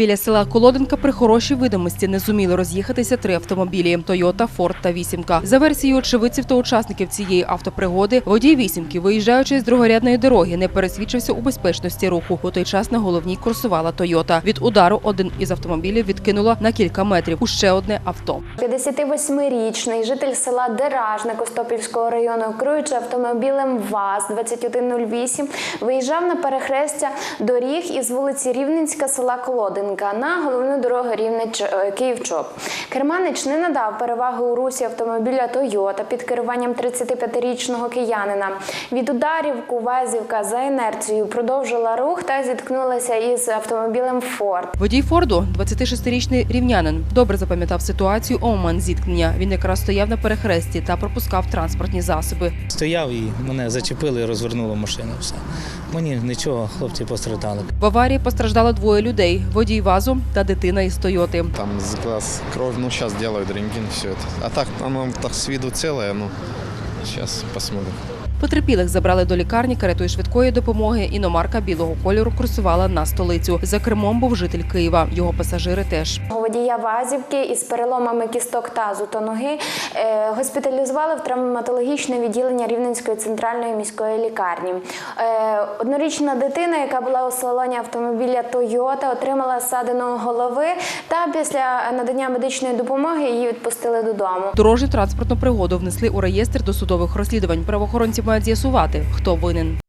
Біля села Колоденка при хорошій видимості не зуміли роз'їхатися три автомобілі – Тойота, Форд та Вісімка. За версією очевидців та учасників цієї автопригоди, водій Вісімки, виїжджаючи з другорядної дороги, не пересвідчився у безпечності руху. У той час на головній курсувала Тойота. Від удару один із автомобілів відкинуло на кілька метрів у ще одне авто. 58-річний житель села Деражне Костопільського району, керуючи автомобілем ВАЗ-2108, виїжджав на перехрестя доріг із вулиці Рівненська села Колодинка на головну дорогу Рівнеч е, Київ-Чоп. Керманич не надав переваги у русі автомобіля Тойота під керуванням 35-річного киянина. Від ударів Кувазівка за інерцією продовжила рух та зіткнулася із автомобілем Форд. Водій Форду, 26-річний рівнянин, добре запам'ятав ситуацію у момент зіткнення. Він якраз стояв на перехресті та пропускав транспортні засоби. Стояв і мене зачепили розвернуло машину. Все. Мені нічого, хлопці постраждали. В аварії постраждало двоє людей: водій вазу та дитина із Тойоти. Там с кров, кровь, ну зараз роблять рентген, все це. А так, воно так с виду целое, ну, зараз посмотрим. Потерпілих забрали до лікарні каретою швидкої допомоги. Іномарка білого кольору курсувала на столицю. За кермом був житель Києва. Його пасажири теж. Водія Вазівки із переломами кісток тазу та ноги е, госпіталізували в травматологічне відділення Рівненської центральної міської лікарні. Е, однорічна дитина, яка була у салоні автомобіля Тойота, отримала ссадину голови та після надання медичної допомоги її відпустили додому. Дорожню транспортну пригоду внесли у реєстр досудових розслідувань. Правоохоронці з'ясувати, хто винен.